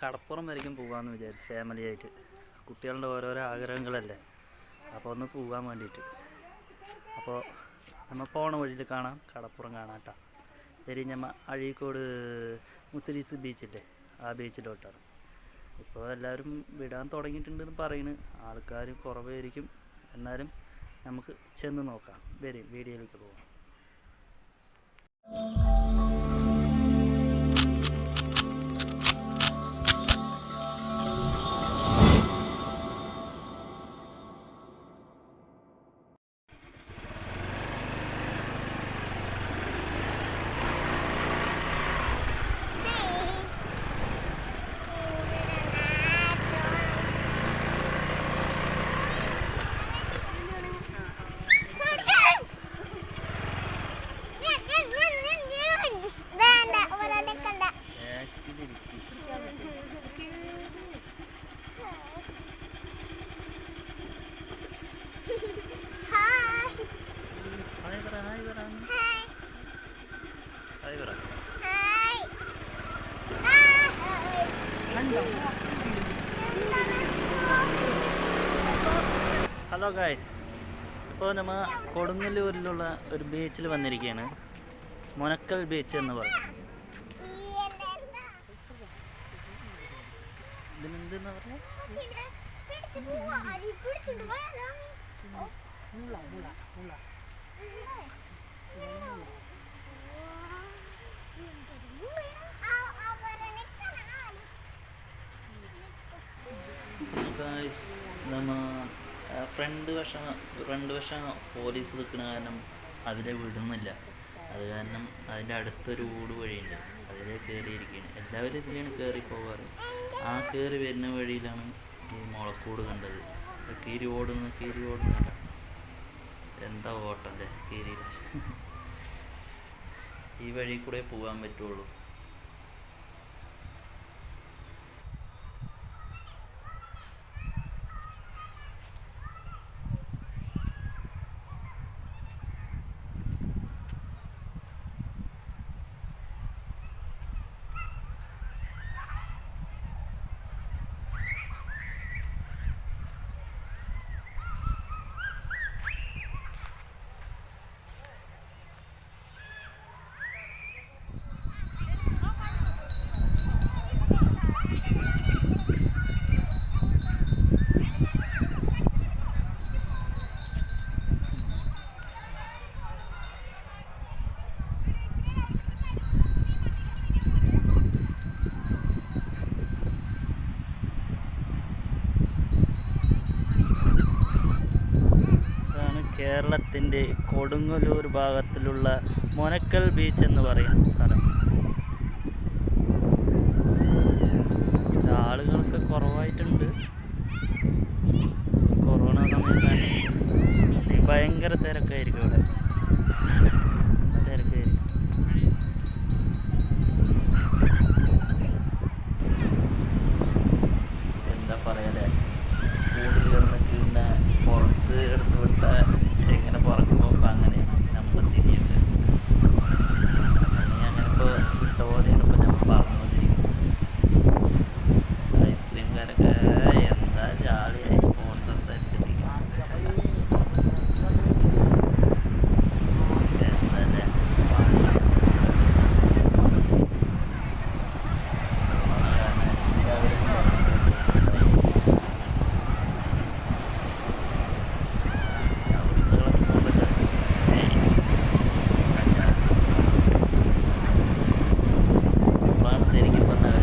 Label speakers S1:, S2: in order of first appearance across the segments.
S1: കടപ്പുറം വരയ്ക്കും പോകാമെന്ന് വിചാരിച്ചു ഫാമിലി ആയിട്ട്. കുട്ടികളുടെ ഓരോരോ ആഗ്രഹങ്ങളല്ലേ. അപ്പോൾ ഒന്ന് പോകാൻ വേണ്ടിയിട്ട്. അപ്പോൾ നമ്മൾ പോണ വഴിയിൽ കാണാം. കടപ്പുറം കാണാം കേട്ടോ ശരി ഞമ്മ അഴീക്കോട് മുസ്ലിസ് ബീച്ചില്ലേ ആ ബീച്ചിലോട്ടാണ് ഇപ്പോൾ എല്ലാവരും വിടാൻ തുടങ്ങിയിട്ടുണ്ടെന്ന് പറയുന്നു ആൾക്കാർ കുറവായിരിക്കും. എന്നാലും നമുക്ക് ചെന്ന് നോക്കാം. വരും. വീഡിയോയിലേക്ക് പോകാം ഹലോ ഗായ്സ് ഇപ്പോൾ നമ്മൾ കൊടുങ്ങല്ലൂരിലുള്ള ഒരു ബീച്ചിൽ വന്നിരിക്കുകയാണ്. മുനക്കൽ ബീച്ച് എന്ന് പറയും. നമ്മ ഫ്രണ്ട് വശം ഫ്രണ്ട് വശം പോലീസ് നിൽക്കുന്ന കാരണം അതിലെ വിടുന്നില്ല. അത് കാരണം അതിന്റെ അടുത്തൊരു ഊട് വഴിയുണ്ട്. അതിലെ കയറിയിരിക്കുകയാണ് എല്ലാവരും ഇതിലാണ് കയറി പോകാറ്. ആ കയറി വരുന്ന വഴിയിലാണ് ഈ മുളക്കൂട് കണ്ടത്. കീരി ഓടുന്നു കീരി ഓടുന്നുണ്ട് എന്താ ഓട്ടം അല്ലേ കീരിയിൽ ഈ വഴി കൂടെ പോകാൻ പറ്റുള്ളൂ. കേരളത്തിന്റെ കൊടുങ്ങല്ലൂർ ഭാഗത്തിലുള്ള മൊനക്കൽ ബീച്ച് എന്ന് പറയുന്ന സ്ഥലം. ആളുകളൊക്കെ കുറവായിട്ടുണ്ട്. കൊറോണ സമയത്താണ് ഭയങ്കര തിരക്കായിരിക്കും ഇവിടെ തിരക്കായിരിക്കും എന്താ പറയാല്ലേ കൂടുതൽ കിടന്നിട്ട് പുറത്ത് എടുത്ത് വിട്ട എങ്ങനെ പറക്കുമ്പോൾ ഇപ്പം അങ്ങനെ നമ്മൾ തിരിയുണ്ട് അങ്ങനെ അങ്ങനെ ഇപ്പോൾ വിട്ട പോലെയാണ് ഇപ്പോൾ നമ്മൾ പറഞ്ഞുകൊണ്ടിരിക്കുന്നത് ഐസ്ക്രീംകാരൊക്കെ എന്താ ജാളിയായി ഫോൺ സംസാരിച്ചിരിക്കുന്നത് എന്തല്ലേ ശരിക്കും പറഞ്ഞാൽ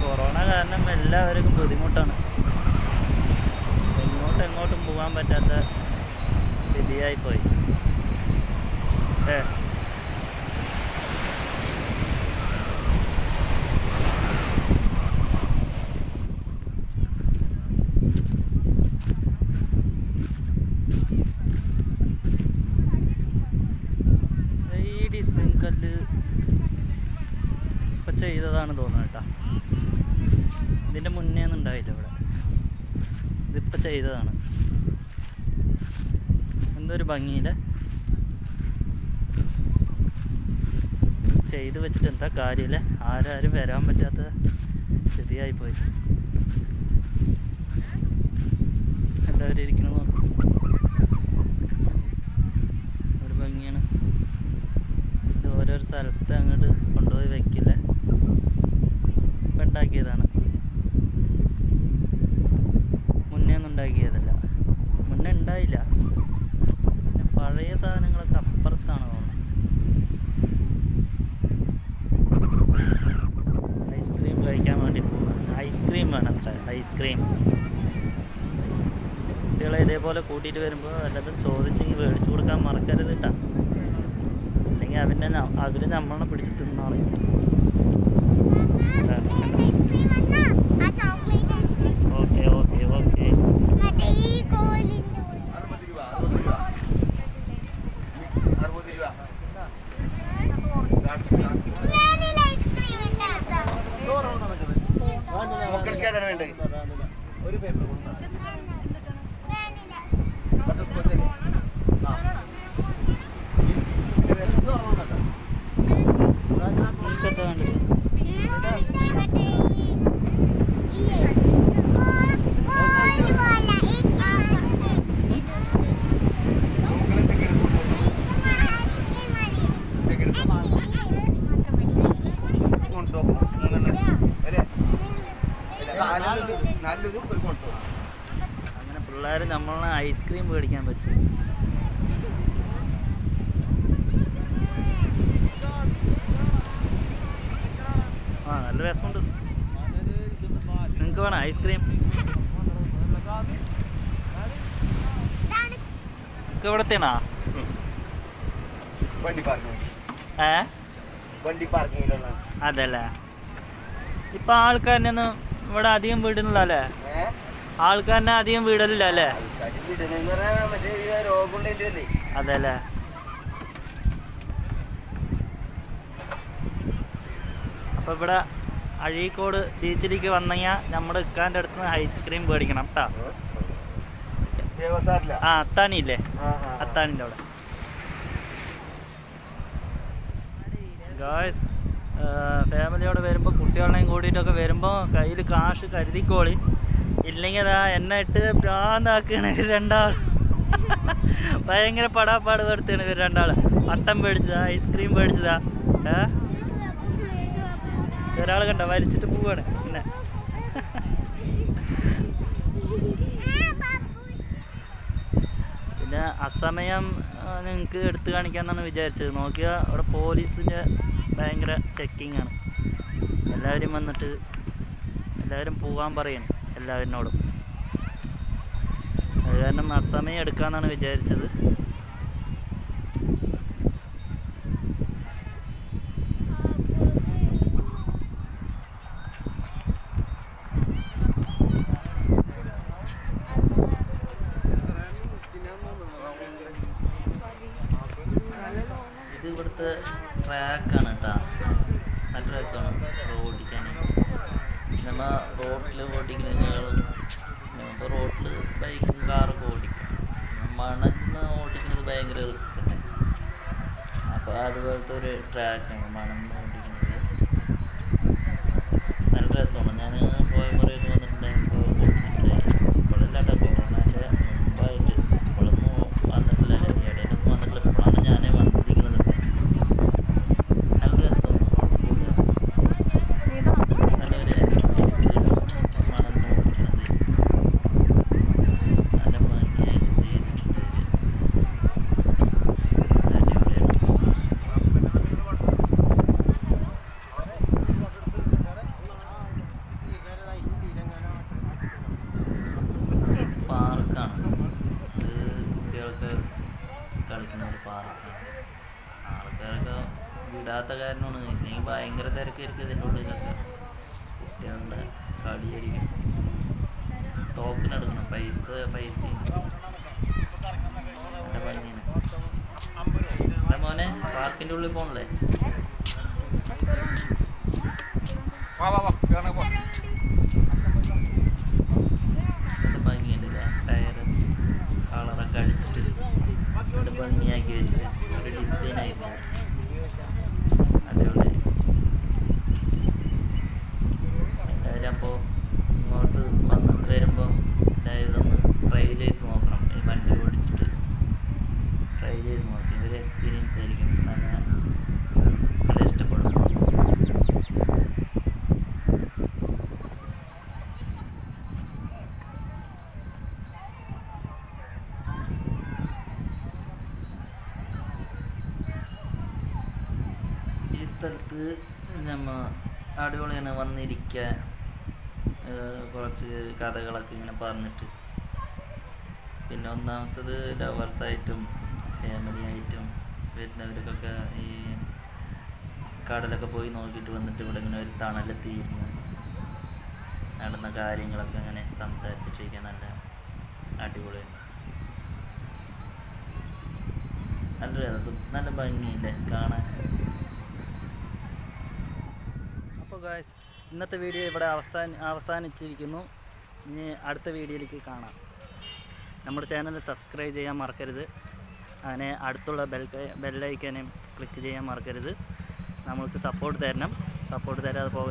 S1: കൊറോണ കാരണം എല്ലാവർക്കും ബുദ്ധിമുട്ടാണ്. എങ്ങോട്ടും എങ്ങോട്ടും പോകാൻ പറ്റാത്ത സ്ഥിതിയായിപ്പോയി. ഏ? കല്ല് ഇപ്പം ചെയ്ത ചെയ്തതാണ് തോന്നുന്നത് കേട്ടോ. ഉണ്ടായില്ല ഇവിടെ. ഇതിപ്പോൾ ചെയ്തതാണ്. എന്തൊരു ഭംഗിയില്ലേ? ചെയ്ത് വെച്ചിട്ട് എന്താ കാര്യമില്ല. ആരാരും വരാൻ പറ്റാത്ത സ്ഥിതിയായി പോയി. എല്ലാവരും ഇരിക്കണം ഒരു ഭംഗിയാണ്. ഇത് ഓരോരോ സ്ഥലത്ത് അങ്ങോട്ട് കൊണ്ടുപോയി വെക്കില്ല. ഉണ്ടാക്കിയതാണ്. ഇതേപോലെ കൂട്ടിയിട്ട് വരുമ്പോൾ വല്ലതും ചോദിച്ചെങ്കിൽ മേടിച്ചു കൊടുക്കാൻ മറക്കരുത് കേട്ടോ അല്ലെങ്കിൽ അവന്റെ അവർ നമ്മളെ പിടിച്ച് തിന്നോളി
S2: ഒരു പേപ്പർ ഐസ്ക്രീം ഉണ്ടാക്കാം വാനില
S1: എനിക്കെന്താ വേണ്ടത്
S2: മറ്റേ ഈ ഈ ഐസ്ക്രീം കോൽ കോല ഈ
S1: അങ്ങനെ പിള്ളേർ നമ്മളെ ഐസ്ക്രീം മേടിക്കാൻ പറ്റും ആ നല്ല രസമുണ്ട് വേണം ഐസ്ക്രീം?
S3: പാർക്കിംഗ്
S1: ഏ? അതല്ലേ. ഇപ്പൊ ആൾക്കാരനെ ഇവിടെ അധികം വീടുന്നില്ല അല്ലേ ആൾക്കാരനെ അധികം വീടലില്ല അല്ലേ? അതല്ലേ. അപ്പൊ ഇവിടെ അഴീക്കോട് ബീച്ചിലേക്ക് വന്നു കഴിഞ്ഞാൽ നമ്മുടെ ഇക്കാന്റെ അടുത്ത് നിന്ന് ഐസ്ക്രീം മേടിക്കണം കേട്ടോ ആ അത്താണിയില്ലേ? അത്താണിന്റെ അവിടെ. ഗായ്സ് ഫാമിലിയോടെ വരുമ്പോൾ കുട്ടികളെയും കൂടിയിട്ടൊക്കെ വരുമ്പോൾ കയ്യിൽ കാശ് കരുതിക്കോളി. ഇല്ലെങ്കിൽ അതാ എന്നെ ഇട്ട് ഭ്രാന്താക്കാണ് ഇവർ രണ്ടാൾ ഭയങ്കര പടാപ്പാട് പെടുത്താണ് ഇവർ രണ്ടാൾ പട്ടം മേടിച്ചതാ ഐസ്ക്രീം മേടിച്ചതാ. ഏ? ഒരാൾ കണ്ട? വലിച്ചിട്ട് പോവാണ്. പിന്നെ. പിന്നെ അസമയം നിങ്ങൾക്ക് എടുത്തു കാണിക്കാമെന്നാണ് വിചാരിച്ചത്. നോക്കിയ അവിടെ പോലീസിന്റെ ഭയങ്കര ചെക്കിംഗ് ആണ്. എല്ലാവരും വന്നിട്ട് എല്ലാവരും പോകാൻ പറയണം എല്ലാവരിനോടും. അത് കാരണം അസമയം എടുക്കാമെന്നാണ് വിചാരിച്ചത്. ഇത് ട്രാക്കാണ് കേട്ടോ നല്ല രസമാണ് ഓടിക്കാൻ നമ്മൾ റോട്ടിൽ ഓടിക്കുന്നതിനേക്കാളും ഇപ്പോൾ റോഡിൽ ബൈക്കും കാറൊക്കെ ഓടിക്കും. മണലിന് ഓടിക്കുന്നത് ഭയങ്കര റിസ്ക്. തന്നെ അപ്പോൾ അതുപോലത്തെ ഒരു ട്രാക്കാണ് മണലിന് ഓടിക്കുന്നത് നല്ല രസമാണ്. ഞാൻ പോയ വന്നിട്ടുണ്ടായപ്പോൾ ഓടിച്ചിട്ടുണ്ടായി ഇപ്പോഴല്ല കേട്ടോ കൊറോണന്റെ മുമ്പായിട്ട് ഇപ്പോഴൊന്നും വന്നിട്ടില്ല ഇടയിലൊന്നും വന്നിട്ടില്ല ഇപ്പോഴാണ് ഞാൻ വന്നിരിക്കുന്നത് നല്ല രസമാണ് കുഴപ്പമില്ല നല്ലൊരു എക്സ്പീരിയൻസ് മണന്ന് ഓടിക്കുന്നത് നല്ല ഭംഗിയായിട്ട് ചെയ്തിട്ടുണ്ട് അടിപൊളിയാണ് പാർക്കാണ് ഇത് കുട്ടികൾക്ക് കളിക്കുന്ന ഒരു പാർക്കാണ് ആൾക്കാരൊക്കെ വിടാത്ത കാരണമാണ്. ഇല്ലെങ്കിൽ ഭയങ്കര തിരക്കായിരിക്കും ഇതിന്റെ ഉള്ളിലൊക്കെ കുട്ടികളുടെ കളിയായിരിക്കും. ടോക്കൺ എടുക്കണം. പൈസ പൈസ നല്ല ഭംഗിയാണ് എന്റെ മോനെ? പാർക്കിന്റെ ഉള്ളിൽ പോകണല്ലേ
S4: വാ വാ വാ.
S1: വെച്ചിട്ട് ഒരു ഡിസൈൻ ആയിരുന്നു അടിപൊളി. എന്തായാലും അപ്പോൾ ഇങ്ങോട്ട് വന്ന് വരുമ്പോൾ എന്തായാലും ഇതൊന്ന് ട്രൈ ചെയ്ത് നോക്കണം. ഈ വണ്ടി ഓടിച്ചിട്ട്. ട്രൈ ചെയ്ത് നോക്കി. ഒരു എക്സ്പീരിയൻസ് ആയിരിക്കും. നല്ല വന്നിരിക്കാൻ കുറച്ച് കഥകളൊക്കെ ഇങ്ങനെ പറഞ്ഞിട്ട്. പിന്നെ ഒന്നാമത്തത് ലവേഴ്സായിട്ടും ഫാമിലി ആയിട്ടും വരുന്നവർക്കൊക്കെ ഈ കടലൊക്കെ പോയി നോക്കിയിട്ട് വന്നിട്ട് ഇവിടെ ഇങ്ങനെ ഒരു തണലെത്തിയിരുന്നു. നടന്ന കാര്യങ്ങളൊക്കെ ഇങ്ങനെ സംസാരിച്ചിട്ടിരിക്കാൻ നല്ല അടിപൊളിയാണ്. നല്ല രസം നല്ല ഭംഗിയില്ലേ കാണാൻ? ഗായ്സ് ഇന്നത്തെ വീഡിയോ ഇവിടെ അവസാന അവസാനിച്ചിരിക്കുന്നു. ഇനി അടുത്ത വീഡിയോയിലേക്ക് കാണാം. നമ്മുടെ ചാനൽ സബ്സ്ക്രൈബ് ചെയ്യാൻ മറക്കരുത്. അങ്ങനെ അടുത്തുള്ള ബെൽ ബെല്ലൈക്കനെയും ക്ലിക്ക് ചെയ്യാൻ മറക്കരുത്. നമ്മൾക്ക് സപ്പോർട്ട് തരണം. സപ്പോർട്ട് തരാതെ പോകരുത്.